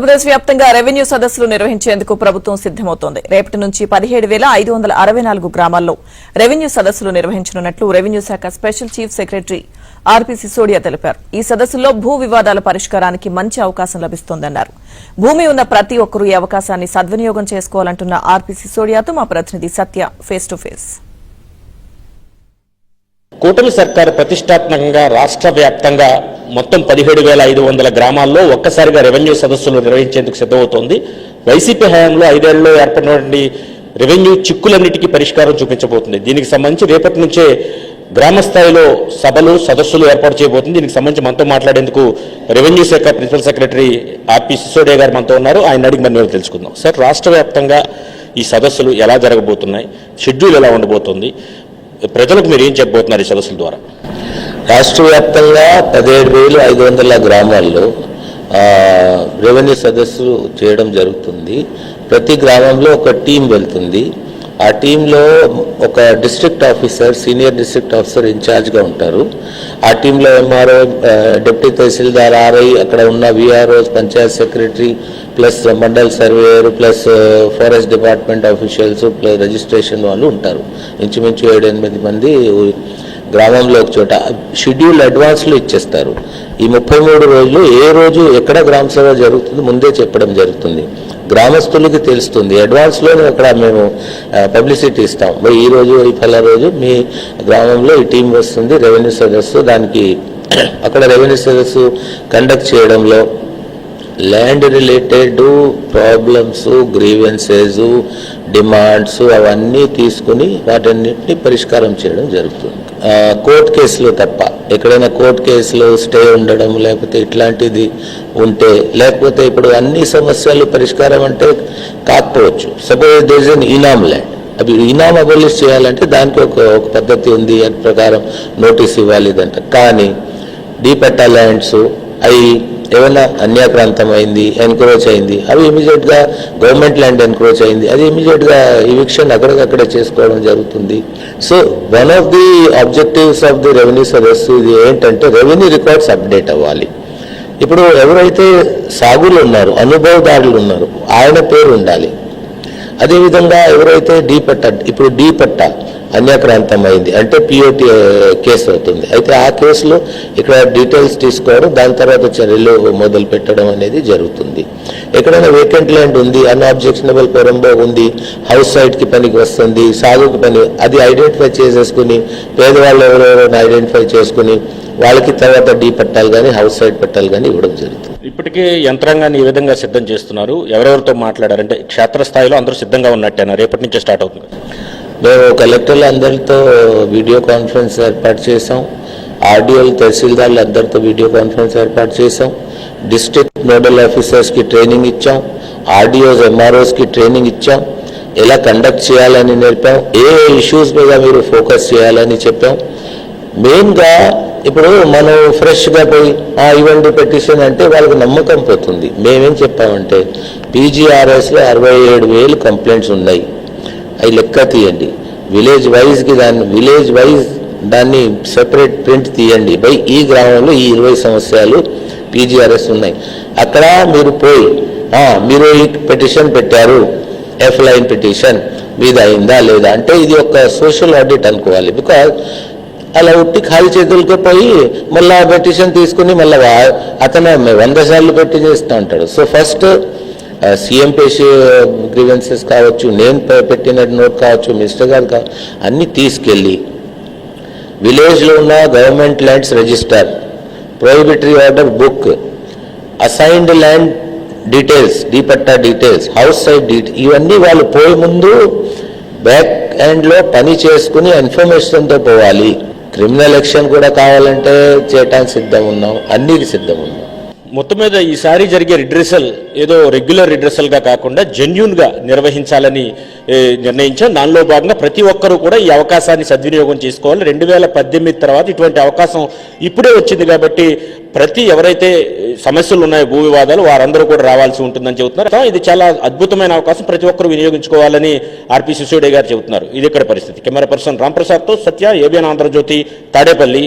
ఆంధ్రప్రదేశ్ వ్యాప్తంగా రెవెన్యూ సదస్సులు నిర్వహించేందుకు ప్రభుత్వం సిద్దమవుతోంది రేపటి నుంచి పదిహేడు వేల ఐదు వందల అరవై నాలుగు గ్రామాల్లో రెవెన్యూ సదస్సులు నిర్వహించనున్నట్లు రెవెన్యూ శాఖ special chief secretary R P Sisodia తెలిపారు. ఈ సదస్సులో భూ వివాదాల పరిష్కారానికి మంచి అవకాశం లభిస్తోందన్నారు. భూమి ఉన్న ప్రతి ఒక్కరూ ఈ అవకాశాన్ని సద్వినియోగం చేసుకోవాలంటున్న ఆర్పీ సిసోడియాతో మా ప్రతినిధి సత్య ఫేస్ టు ఫేస్ కూటమి సర్కారు ప్రతిష్టాత్మకంగా రాష్ట్ర వ్యాప్తంగా మొత్తం పదిహేడు వేల ఐదు వందల గ్రామాల్లో ఒక్కసారిగా రెవెన్యూ సదస్సులు నిర్వహించేందుకు సిద్ధమవుతోంది. వైసీపీ హయాంలో ఐదేళ్ళలో ఏర్పడినటువంటి రెవెన్యూ చిక్కులన్నిటికీ పరిష్కారం చూపించబోతుంది. దీనికి సంబంధించి రేపటి నుంచే గ్రామ స్థాయిలో సభలు సదస్సులు ఏర్పాటు చేయబోతుంది. దీనికి సంబంధించి మనతో మాట్లాడేందుకు రెవెన్యూ శాఖ ప్రిన్సిపల్ సెక్రటరీ ఆర్పి సిసోడే గారు మనతో ఉన్నారు. ఆయన అడిగి మరి తెలుసుకుందాం. సార్ రాష్ట్ర వ్యాప్తంగా ఈ సదస్సులు ఎలా జరగబోతున్నాయి? షెడ్యూల్ ఎలా ఉండబోతుంది? ప్రజలకు మీరు ఏం చెప్పబోతున్నారు ఈ సదస్సుల ద్వారా? రాష్ట్ర వ్యాప్తంగా పదిహేడు వేలు ఐదు వందల గ్రామాల్లో రెవెన్యూ సదస్సు చేయడం జరుగుతుంది. ప్రతి గ్రామంలో ఒక టీం వెళ్తుంది. ఆ టీంలో ఒక district officer senior district officer ఇన్ఛార్జ్గా ఉంటారు. ఆ టీంలో ఎంఆర్ఓ డిప్యూటీ తహసీల్దార్ ఆర్ఐ అక్కడ ఉన్న V R O panchayat secretary plus mandal surveyor plus forest department officials plus registration వాళ్ళు ఉంటారు. ఇంచుమించు ఏడు ఎనిమిది మంది గ్రామంలో ఒక చోట షెడ్యూల్ అడ్వాన్స్లో ఇచ్చేస్తారు. ఈ ముప్పై మూడు రోజులు ఏ రోజు ఎక్కడ గ్రామ సభ జరుగుతుంది ముందే చెప్పడం జరుగుతుంది. గ్రామస్తులకి తెలుస్తుంది. అడ్వాన్స్లోనే అక్కడ మేము పబ్లిసిటీ ఇస్తాం. మరి ఈ రోజు ఈ ఫలా రోజు మీ గ్రామంలో ఈ టీం వస్తుంది రెవెన్యూ సదస్సు దానికి అక్కడ రెవెన్యూ సదస్సు కండక్ట్ చేయడంలో land related problems grievances demands అవన్నీ తీసుకుని వాటన్నిటిని పరిష్కారం చేయడం జరుగుతుంది. కోర్ట్ కేసులు తప్ప ఎక్కడైనా కోర్ట్ కేసులు స్టే ఉండడం లేకపోతే ఇట్లాంటిది ఉంటే లేకపోతే ఇప్పుడు అన్ని సమస్యలు పరిష్కారం అంటే కాకపోవచ్చు. Suppose there's an inam land అవి ఇనామ్ అబలిష్ చేయాలంటే దానికి ఒక ఒక పద్ధతి ఉంది ప్రకారం నోటీస్ ఇవ్వాలి ఇదంట కానీ డీపెట్టా ల్యాండ్స్ అవి ఏమైనా అన్యాక్రాంతం అయింది ఎన్క్రోచ్ అయింది అవి ఇమీడియట్గా గవర్నమెంట్ ల్యాండ్ ఎన్క్రోచ్ అయింది అది ఇమీడియట్గా ఇవిక్షన్ అక్కడికక్కడే చేసుకోవడం జరుగుతుంది. So one of the objectives of the revenue service ఇది ఏంటంటే రెవెన్యూ రికార్డ్స్ అప్డేట్ అవ్వాలి. ఇప్పుడు ఎవరైతే సాగులు ఉన్నారు అనుభవదారులు ఉన్నారు ఆయన పేరు ఉండాలి. అదేవిధంగా ఎవరైతే డీ పట్ట ఇప్పుడు డీ పట్ట అన్యాక్రాంతం అయింది అంటే పిఓటి కేసు అవుతుంది అయితే ఆ కేసులో ఇక్కడ డీటెయిల్స్ తీసుకోవడం దాని తర్వాత చర్యలు మొదలు పెట్టడం అనేది జరుగుతుంది. ఎక్కడైనా వేకెంట్ ల్యాండ్ ఉంది అన్అబ్జెక్షనబుల్ పెరంబో ఉంది హౌస్ సైట్కి పనికి వస్తుంది సాగుకి పని అది ఐడెంటిఫై చేసేసుకుని పేదవాళ్ళు ఎవరెవరైనా ఐడెంటిఫై చేసుకుని వాళ్ళకి తర్వాత డీ పట్టాలు కానీ హౌస్ సైట్ పట్టాలు కానీ ఇవ్వడం జరుగుతుంది. ఇప్పటికే యంత్రాంగాన్ని ఈ విధంగా సిద్ధం చేస్తున్నారు. ఎవరెవరితో మాట్లాడారంటే క్షేత్రస్థాయిలో అందరూ సిద్ధంగా ఉన్నట్టేనా? రేపటి నుంచే స్టార్ట్ అవుతుంది మేము కలెక్టర్లు అందరితో వీడియో కాన్ఫరెన్స్ ఏర్పాటు చేసాం ఆర్డీఎల్ తహసీల్దార్లు అందరితో వీడియో కాన్ఫరెన్స్ ఏర్పాటు చేసాం డిస్ట్రిక్ట్ నోడల్ ఆఫీసర్స్కి ట్రైనింగ్ ఇచ్చాం. ఆర్డీఓస్ ఎంఆర్ఓస్కి ట్రైనింగ్ ఇచ్చాం. ఎలా కండక్ట్ చేయాలని నేర్పాం. ఏ ఇష్యూస్ మీద మీరు ఫోకస్ చేయాలని చెప్పాం. మెయిన్గా ఇప్పుడు మనం ఫ్రెష్గా పోయి "ఆ, ఇవ్వండి పెటిషన్ అంటే వాళ్ళకి నమ్మకం పోతుంది. మేమేం చెప్పామంటే పీజీఆర్ఎస్లో అరవై ఏడు వేలు కంప్లైంట్స్ ఉన్నాయి. అవి లెక్క తీయండి. విలేజ్ వైజ్కి దాన్ని విలేజ్ వైజ్ దాన్ని సెపరేట్ ప్రింట్ తీయండి. బై ఈ గ్రామంలో ఈ ఇరవై సంవత్సరాలు పీజీఆర్ఎస్ ఉన్నాయి. అక్కడ మీరు పోయి మీరు ఈ పెటిషన్ పెట్టారు. ఎఫ్ లైన్ పిటిషన్ మీద అయిందా లేదా? అంటే ఇది ఒక సోషల్ ఆడిట్ అనుకోవాలి. బికాజ్ అలా ఉట్టి ఖాళీ చేతులతో పోయి మళ్ళీ పెటిషన్ తీసుకుని మళ్ళీ అతను వంద సార్లు పెట్టి చేస్తూ ఉంటాడు. సో ఫస్ట్ సీఎం పేసి గ్రీవెన్సెస్ కావచ్చు నేను పెట్టిన నోట్ కావచ్చు మినిస్టర్ గారు కావచ్చు అన్నీ తీసుకెళ్ళి విలేజ్లో ఉన్న government lands register prohibitory order book assigned land details డీపట్టా details house side detail ఇవన్నీ వాళ్ళు పోయే ముందు బ్యాక్ హ్యాండ్లో పని చేసుకుని ఇన్ఫర్మేషన్తో పోవాలి. క్రిమినల్ యాక్షన్ కూడా కావాలంటే చేయటానికి సిద్ధం ఉన్నాం అన్నికి సిద్ధం ఉన్నాం. మొత్తం మీద ఈసారి జరిగే రిడ్రెసల్ ఏదో రెగ్యులర్ రిడ్రెసల్గా కాకుండా జెన్యున్గా నిర్వహించాలని నిర్ణయించాం. దానిలో భాగంగా ప్రతి ఒక్కరూ కూడా ఈ అవకాశాన్ని సద్వినియోగం చేసుకోవాలి. రెండు వేల పద్దెనిమిది తర్వాత ఇటువంటి అవకాశం ఇప్పుడే వచ్చింది కాబట్టి ప్రతి ఎవరైతే సమస్యలు ఉన్నాయో భూ వివాదాలు వారందరూ కూడా రావాల్సి ఉంటుందని చెబుతున్నారు. ఇది చాలా అద్భుతమైన అవకాశం. ప్రతి ఒక్కరూ వినియోగించుకోవాలని ఆర్పి సిసోడే గారు చెబుతున్నారు. ఇది ఇక్కడ పరిస్థితి. Camera person రాంప్రసాద్తో Satya A B N Andhra Jyothi Tadepalli.